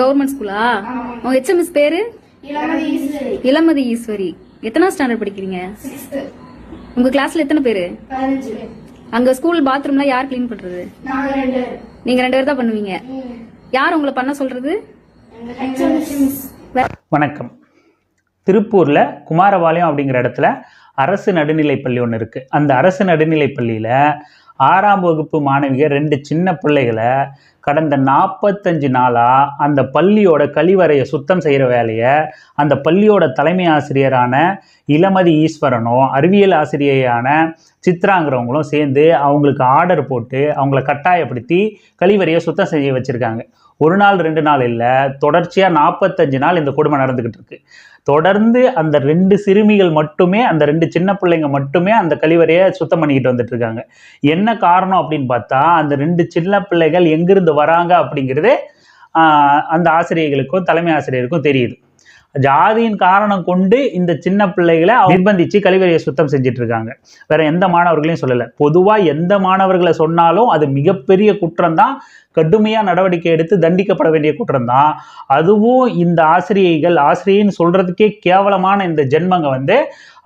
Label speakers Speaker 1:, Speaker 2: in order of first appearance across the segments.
Speaker 1: Government ஸ்கூலா? உங்க HMS பேரு?
Speaker 2: இளமதி ஈஸ்வரி.
Speaker 1: எத்தனாவது ஸ்டாண்டர்ட் படிக்கிறீங்க? உங்க கிளாஸ்ல எத்தனை பேரு? அங்க ஸ்கூல் பாத்ரூம்லாம் யார் க்ளீன் பண்றது?
Speaker 2: நாங்க ரெண்டு
Speaker 1: பேர். தான் பண்ணுவீங்க. யார் உங்களை பண்ண சொல்றது?
Speaker 3: வணக்கம். திருப்பூரில் குமாரபாளையம் அப்படிங்கிற இடத்துல அரசு நடுநிலைப் பள்ளி ஒன்று இருக்குது அந்த அரசு நடுநிலைப் பள்ளியில் ஆறாம் வகுப்பு மாணவிக ரெண்டு சின்ன பிள்ளைகளை கடந்த நாற்பத்தஞ்சு நாளாக அந்த பள்ளியோட கழிவறையை சுத்தம் செய்கிற வேலையை அந்த பள்ளியோட தலைமை ஆசிரியரான இளமதி ஈஸ்வரனும் அறிவியல் ஆசிரியையான சித்ராங்கிறவங்களும் சேர்ந்து அவங்களுக்கு ஆர்டர் போட்டு அவங்கள கட்டாயப்படுத்தி கழிவறையை சுத்தம் செய்ய வச்சுருக்காங்க. ஒரு நாள் ரெண்டு நாள் இல்லை. தொடர்ச்சியாக நாற்பத்தஞ்சு நாள் இந்த கொடுமை நடந்துக்கிட்டு இருக்கு. தொடர்ந்து அந்த ரெண்டு சிறுமிகள் மட்டுமே அந்த ரெண்டு சின்ன பிள்ளைங்க மட்டுமே அந்த கழிவறையை சுத்தம் பண்ணிக்கிட்டு வந்துட்டு இருக்காங்க. என்ன காரணம் அப்படின்னு பார்த்தா அந்த ரெண்டு சின்ன பிள்ளைகள் எங்கிருந்து வராங்க அப்படிங்கிறது அந்த ஆசிரியர்களுக்கும் தலைமை ஆசிரியருக்கும் தெரியுது. ஜாதியின் காரணம் கொண்டு இந்த சின்ன பிள்ளைகளை நிர்பந்திச்சு கழிவறையை சுத்தம் செஞ்சுட்டு இருக்காங்க வேற எந்த மாணவர்களையும் சொல்லலை. பொதுவாக எந்த மாணவர்களை சொன்னாலும் அது மிகப்பெரிய குற்றம் தான் கடுமையாக நடவடிக்கை எடுத்து தண்டிக்கப்பட வேண்டிய குற்றம் தான் அதுவும் இந்த ஆசிரியைகள் ஆசிரியைன்னு சொல்றதுக்கே கேவலமான இந்த ஜென்மங்க வந்து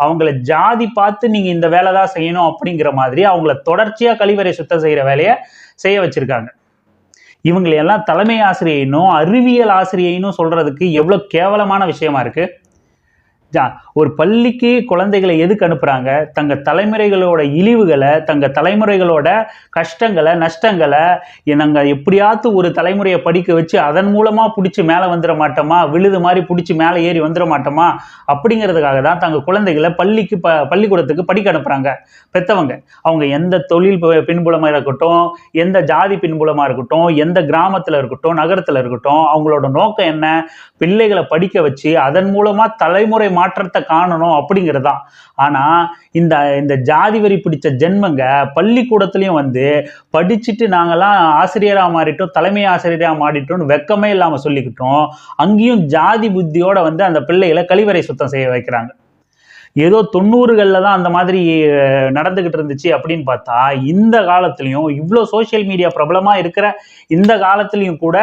Speaker 3: அவங்கள ஜாதி பார்த்து நீங்க இந்த வேலை தான் செய்யணும் அப்படிங்கிற மாதிரி அவங்கள தொடர்ச்சியாக கழிவறை சுத்தம் செய்கிற வேலையை செய்ய வச்சிருக்காங்க. இவங்களை எல்லாம் தலைமை ஆசிரியனும் அறிவியல் ஆசிரியைனும் சொல்றதுக்கு எவ்வளோ கேவலமான விஷயமா இருக்குது ஜா ஒரு பள்ளிக்கு குழந்தைகளை எதுக்கு அனுப்புகிறாங்க தங்க தலைமுறைகளோட இழிவுகளை தங்க தலைமுறைகளோட கஷ்டங்களை நஷ்டங்களை நாங்கள் எப்படியாவது ஒரு தலைமுறையை படிக்க வச்சு அதன் மூலமாக பிடிச்சி மேலே வந்துட மாட்டோமா? விழுது மாதிரி பிடிச்சி மேலே ஏறி வந்துட மாட்டோமா? அப்படிங்கிறதுக்காக தான் தங்க குழந்தைகளை பள்ளிக்கு ப பள்ளிக்கூடத்துக்கு படிக்க அனுப்புகிறாங்க பெற்றவங்க அவங்க எந்த தொழில் ப- பின்புலமாக இருக்கட்டும் எந்த ஜாதி பின்புலமாக இருக்கட்டும் எந்த கிராமத்தில் இருக்கட்டும் நகரத்தில் இருக்கட்டும் அவங்களோட நோக்கம் என்ன? பிள்ளைகளை படிக்க வச்சு அதன் மூலமாக தலைமுறை மாற்றத்தை காணணும் அப்படிங்கிறது தான் ஆனால் இந்த இந்த ஜாதி வரி பிடிச்ச ஜென்மங்க பள்ளிக்கூடத்துலேயும் வந்து படிச்சுட்டு நாங்களாம் ஆசிரியராக மாறிட்டோம் தலைமை ஆசிரியராக மாறிட்டோம்னு வெக்கமே இல்லாமல் சொல்லிக்கிட்டோம். அங்கேயும் ஜாதி புத்தியோட வந்து அந்த பிள்ளைகளை கழிவறை சுத்தம் செய்ய வைக்கிறாங்க. ஏதோ தொண்ணூறுகளில் தான் அந்த மாதிரி நடந்துக்கிட்டு இருந்துச்சு அப்படின்னு பார்த்தா இந்த காலத்துலேயும் இவ்வளோ சோஷியல் மீடியா பிரபலமாக இருக்கிற இந்த காலத்துலேயும் கூட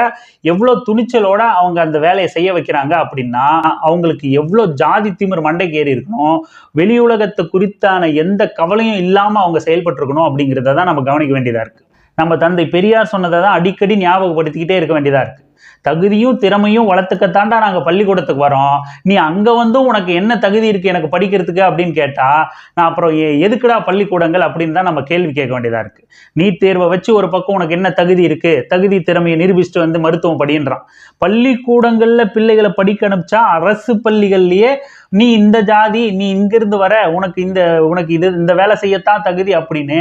Speaker 3: எவ்வளோ துணிச்சலோட அவங்க அந்த வேலையை செய்ய வைக்கிறாங்க அப்படின்னா அவங்களுக்கு எவ்வளோ ஜாதி திமிர் மண்டைக்கு ஏறி இருக்கணும் வெளி உலகத்தை குறித்தான எந்த கவலையும் இல்லாமல் அவங்க செயல்பட்டிருக்கணும் அப்படிங்கிறத தான் நம்ம கவனிக்க வேண்டியதாக இருக்குது நம்ம தந்தை பெரியார் சொன்னதை தான் அடிக்கடி ஞாபகப்படுத்திக்கிட்டே இருக்க வேண்டியதாக இருக்குது தகுதியும் திறமையும் வளர்த்துக்கத்தாண்டா நாங்கள் பள்ளிக்கூடத்துக்கு வரோம். நீ அங்கே வந்து உனக்கு என்ன தகுதி இருக்குது எனக்கு படிக்கிறதுக்கு அப்படின்னு கேட்டால் நான் அப்புறம் எதுக்குடா பள்ளிக்கூடங்கள் அப்படின்னு தான் நம்ம கேள்வி கேட்க வேண்டியதாக இருக்குது நீட் தேர்வை வச்சு ஒரு பக்கம் உனக்கு என்ன தகுதி இருக்குது தகுதி திறமையை நிரூபிச்சுட்டு வந்து மருத்துவம் படின்றான். பள்ளிக்கூடங்களில் பிள்ளைகளை படிக்க அனுப்பிச்சா அரசு பள்ளிகள்லேயே நீ இந்த ஜாதி நீ இங்கிருந்து வர உனக்கு இந்த உனக்கு இது இந்த வேலை செய்யத்தான் தகுதி அப்படின்னு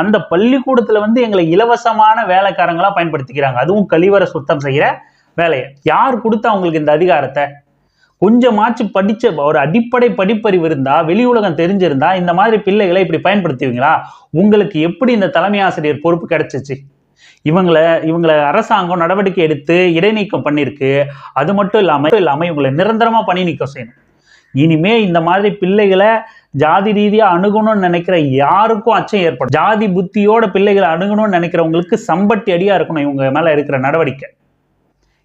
Speaker 3: அந்த பள்ளிக்கூடத்தில் வந்து எங்களை இலவசமான வேலைக்காரங்களா பயன்படுத்திக்கிறாங்க. அதுவும் கழிவறை சுத்தம் செய்கிற வேலையை. யார் கொடுத்தா அவங்களுக்கு இந்த அதிகாரத்தை? கொஞ்சமாச்சு படிச்ச ஒரு அடிப்படை படிப்பறிவு இருந்தா வெளி உலகம் தெரிஞ்சிருந்தா இந்த மாதிரி பிள்ளைகளை இப்படி பயன்படுத்துவீங்களா? உங்களுக்கு எப்படி இந்த தலைமை ஆசிரியர் பொறுப்பு கிடைச்சிச்சு? இவங்களை இவங்களை அரசாங்கம் நடவடிக்கை எடுத்து இடைநீக்கம் பண்ணியிருக்கு அது மட்டும் இல்லாமல் இல்லாமல் இவங்களை நிரந்தரமாக பணி நீக்கம் செய்யணும். இனிமே இந்த மாதிரி பிள்ளைகளை ஜாதி ரீதியாக அணுகணும்னு நினைக்கிற யாருக்கும் அச்சம் ஏற்படும் ஜாதி புத்தியோட பிள்ளைகளை அணுகணும்னு நினைக்கிறவங்களுக்கு சம்பட்டி அடியாக இருக்கணும் இவங்க மேலே இருக்கிற நடவடிக்கை.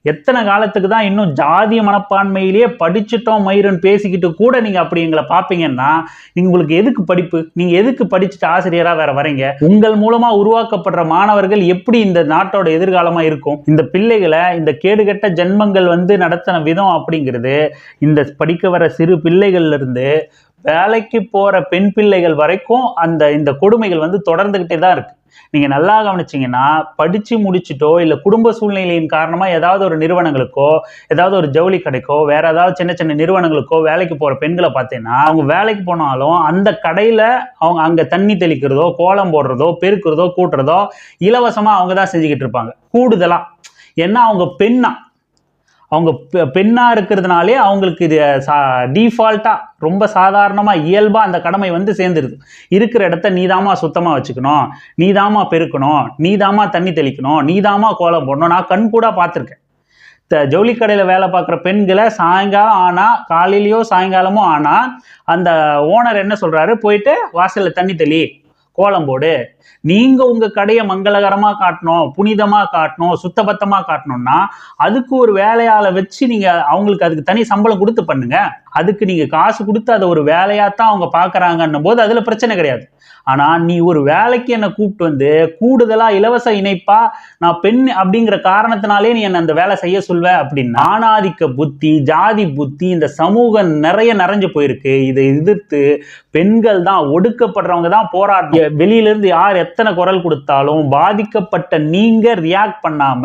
Speaker 3: எத்தனை காலத்துக்கு தான் இன்னும் ஜாதிய மனப்பான்மையிலேயே படிச்சுட்டோம் மயிருன்னு பேசிக்கிட்டு கூட நீங்கள் அப்படி எங்களை பார்ப்பீங்கன்னா நீங்க உங்களுக்கு எதுக்கு படிப்பு? நீங்கள் எதுக்கு படிச்சுட்டு ஆசிரியராக வேற வரீங்க? உங்கள் மூலமாக உருவாக்கப்படுற மாணவர்கள் எப்படி இந்த நாட்டோட எதிர்காலமாக இருக்கும்? இந்த பிள்ளைகளை இந்த கேடுகெட்ட ஜென்மங்கள் வந்து நடத்தின விதம் அப்படிங்கிறது இந்த படிக்க வர சிறு பிள்ளைகள்ல இருந்து வேலைக்கு போகிற பெண் பிள்ளைகள் வரைக்கும் அந்த இந்த கொடுமைகள் வந்து தொடர்ந்துக்கிட்டே தான் இருக்கு. நீங்கள் நல்லா கவனிச்சிங்கன்னா படித்து முடிச்சிட்டோ இல்லை குடும்ப சூழ்நிலையின் காரணமாக ஏதாவது ஒரு நிறுவனங்களுக்கோ ஏதாவது ஒரு ஜவுளி கடைக்கோ வேற ஏதாவது சின்ன சின்ன நிறுவனங்களுக்கோ வேலைக்கு போகிற பெண்களை பார்த்தீங்கன்னா அவங்க வேலைக்கு போனாலும் அந்த கடையில் அவங்க அங்கே தண்ணி தெளிக்கிறதோ கோலம் போடுறதோ பெருக்கிறதோ கூட்டுறதோ இலவசமாக அவங்க தான் செஞ்சுக்கிட்டு இருப்பாங்க. கூடுதலாக ஏன்னா அவங்க பெண்ணா. அவங்க பெண்ணாக இருக்கிறதுனாலே அவங்களுக்கு இது சா டிஃபால்ட்டாக ரொம்ப சாதாரணமாக இயல்பாக அந்த கடமை வந்து சேர்ந்துருது. இருக்கிற இடத்த நீதாம்மா சுத்தமாக வச்சுக்கணும். நீதாம்மா பெருக்கணும். நீதாம்மா தண்ணி தெளிக்கணும். நீதாம்மா கோலம் போடணும். நான் கண் கூட பார்த்துருக்கேன். த ஜவுளி கடையில் வேலை பார்க்குற பெண்களை சாயங்காலம் ஆனால் காலையிலையோ சாயங்காலமோ ஆனால் அந்த ஓனர் என்ன சொல்கிறாரு போயிட்டு வாசலில் தண்ணி தெளி. கோலம் போடு. நீங்க உங்க கடையை மங்களகரமா காட்டணும் புனிதமா காட்டணும் சுத்தபத்தமா காட்டணும்னா அதுக்கு ஒரு வேலையால வச்சு நீங்க அவங்களுக்கு அதுக்கு தனி சம்பளம் கொடுத்து பண்ணுங்க. அதுக்கு நீங்க காசு கொடுத்து அதை ஒரு வேலையா தான் அவங்க பாக்குறாங்கன்னும் போது அதுல பிரச்சனை கிடையாது. ஆனா நீ ஒரு வேலைக்கு என்னை கூப்பிட்டு வந்து கூடுதலா இலவச இணைப்பா நான் பெண் அப்படிங்கிற காரணத்தினாலே நீ என்ன அந்த வேலை செய்ய சொல்வ அப்படின்னு ஆணாதிக்க புத்தி ஜாதி புத்தி இந்த சமூகம் நிறைய நிறைஞ்சு போயிருக்கு. இதை எதிர்த்து பெண்கள் தான் ஒடுக்கப்படுறவங்க தான் போராட்டம் வெளியிலிருந்து யார் எத்தனை குரல் கொடுத்தாலும் பாதிக்கப்பட்ட நீங்க ரியாக்ட் பண்ணாம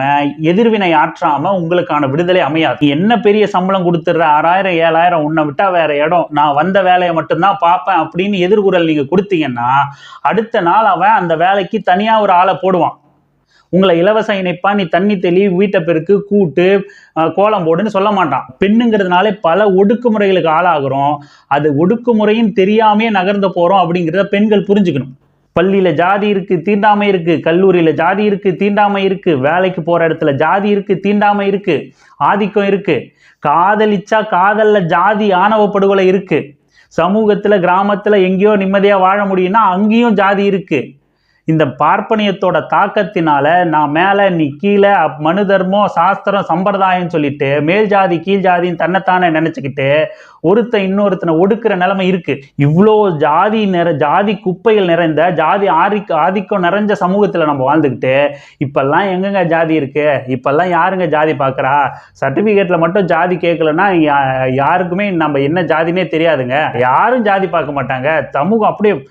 Speaker 3: எதிர்வினை ஆற்றாம உங்களுக்கான விடுதலை அமையாது. என்ன பெரிய சம்பளம் கொடுத்துடுற? ஆறாயிரம் ஏழாயிரம் உன்னை விட்டா வேற இடம். நான் வந்த வேலையை மட்டும்தான் பார்ப்பேன் அப்படின்னு எதிர்குரல் நீங்க கொடுத்தீங்கன்னா அடுத்த நாள் அவன் அந்த வேலைக்கு தனியா ஒரு ஆளை போடுவான். உங்களை இலவச இணைப்பா நீ தண்ணி தெளி வீட்டை பெருக்கு கூட்டு கோலம் போடுன்னு சொல்ல மாட்டான். பெண்ணுங்கிறதுனாலே பல ஒடுக்குமுறைகளுக்கு ஆளாகிறோம். அது ஒடுக்குமுறையும் தெரியாமே நகர்ந்து போறோம் அப்படிங்கிறத பெண்கள் புரிஞ்சுக்கணும். பள்ளியில் ஜாதி இருக்குது தீண்டாமை இருக்குது கல்லூரியில் ஜாதி இருக்குது தீண்டாமை இருக்குது வேலைக்கு போகிற இடத்துல ஜாதி இருக்குது தீண்டாமை இருக்குது ஆதிக்கம் இருக்குது காதலிச்சா காதலில் ஜாதி ஆணவ படுகொலை சமூகத்தில் கிராமத்தில் எங்கேயோ நிம்மதியாக வாழ முடியும்னா அங்கேயும் ஜாதி இருக்குது இந்த பார்ப்பனியத்தோட தாக்கத்தினால நான் மேலே நீ கீழே மனு தர்மம் சாஸ்திரம் சம்பிரதாயம் சொல்லிட்டு மேல் ஜாதி கீழ் ஜாதின்னு தன்னைத்தானே நினச்சிக்கிட்டு ஒருத்தன் இன்னொருத்தனை ஒடுக்கிற நிலைமை இருக்கு. இவ்வளோ ஜாதி நிற ஜாதி குப்பைகள் நிறைந்த ஜாதி ஆதிக்க ஆதிக்கம் நிறைஞ்ச சமூகத்தில் நம்ம வாழ்ந்துக்கிட்டு இப்பெல்லாம் எங்கெங்க ஜாதி இருக்கு? இப்பெல்லாம் யாருங்க ஜாதி பார்க்குறா சர்டிஃபிகேட்டில் மட்டும் ஜாதி கேட்கலன்னா யா- யாருக்குமே நம்ம என்ன ஜாதினே தெரியாதுங்க. யாரும் ஜாதி பார்க்க மாட்டாங்க. சமூகம் அப்படியே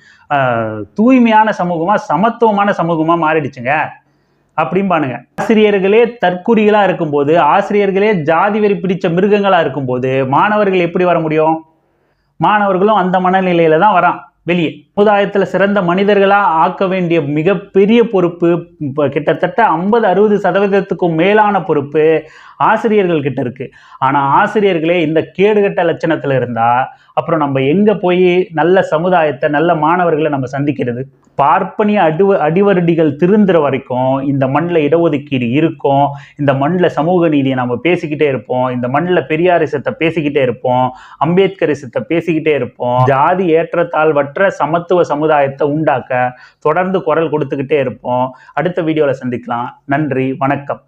Speaker 3: தூய்மையான சமூகமா சமத்துவமான சமூகமா மாறிடுச்சுங்க. அப்படிம்பானுங்க. ஆசிரியர்களே தற்குறிகளா இருக்கும்போது ஆசிரியர்களே ஜாதி வெறி பிடிச்ச மிருகங்களா இருக்கும்போது மாணவர்கள் எப்படி வர முடியும்? மாணவர்களும் அந்த மனநிலையில தான் வரான் வெளியே. சமுதாயத்துல சிறந்த மனிதர்களா ஆக்க வேண்டிய மிகப்பெரிய பொறுப்பு இப்போ கிட்டத்தட்ட ஐம்பது அறுபது சதவீதத்துக்கும் மேலான பொறுப்பு ஆசிரியர்கள் கிட்ட இருக்கு. ஆனா ஆசிரியர்களே இந்த கேடுகட்ட லட்சணத்துல இருந்தா அப்புறம் நம்ம எங்க போய் நல்ல சமுதாயத்தை நல்ல மாணவர்களை நம்ம சந்திக்கிறது? பார்ப்பனிய அடிவ அடிவருடிகள் திருந்துற வரைக்கும் இந்த மண்ணில் இடஒதுக்கீடு இருக்கும். இந்த மண்ணில் சமூக நீதியை நம்ம பேசிக்கிட்டே இருப்போம். இந்த மண்ணில் பெரியாரிசத்தை பேசிக்கிட்டே இருப்போம். அம்பேத்கரிசத்தை பேசிக்கிட்டே இருப்போம். ஜாதி ஏற்றத்தாழ்வற்ற சமத்துவ சமுதாயத்தை உண்டாக்க தொடர்ந்து குரல் கொடுத்துக்கிட்டே இருப்போம். அடுத்த வீடியோவில் சந்திக்கலாம். நன்றி வணக்கம்.